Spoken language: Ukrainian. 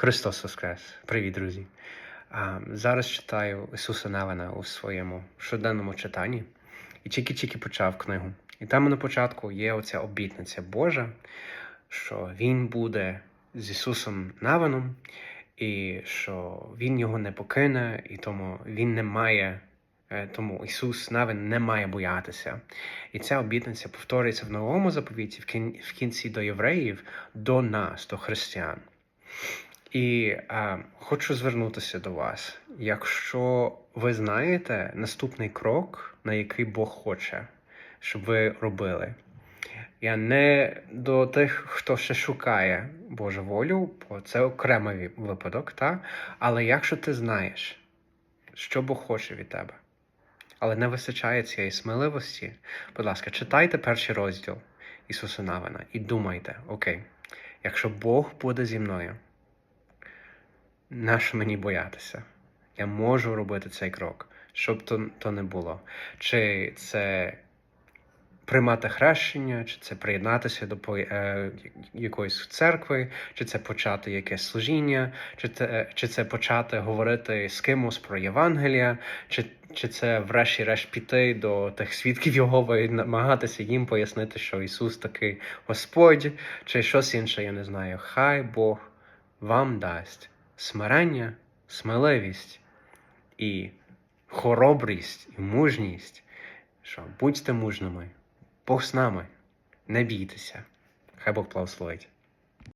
Христос Воскрес! Привіт, друзі! А, Зараз читаю Ісуса Навина у своєму щоденному читанні і тільки-тільки почав книгу. І там на початку є оця обітниця Божа, що Він буде з Ісусом Навином, і що Він його не покине, і тому Він не має. е, Тому Ісус Навин не має боятися. І ця обітниця повторюється в новому заповіті в кінці до євреїв, до нас, до християн. І е, хочу звернутися до вас. Якщо ви знаєте наступний крок, на який Бог хоче, щоб ви робили. Я не до тих, хто ще шукає Божу волю, бо це окремий випадок, та? але якщо ти знаєш, що Бог хоче від тебе, але не вистачає цієї сміливості, будь ласка, читайте перший розділ Ісуса Навина і думайте, окей, якщо Бог буде зі мною, нащо мені боятися? Я можу робити цей крок, щоб то, то не було. Чи це приймати хрещення, чи це приєднатися до е, якоїсь церкви, чи це почати якесь служіння, чи це, чи це почати говорити з кимось про Євангелія, чи, чи це врешті-решт піти до тих свідків Його і намагатися їм пояснити, що Ісус такий Господь, чи щось інше, я не знаю. Хай Бог вам дасть смирення, сміливість і хоробрість, і мужність. Що будьте мужними, Бог з нами, не бійтеся. Хай Бог благословить.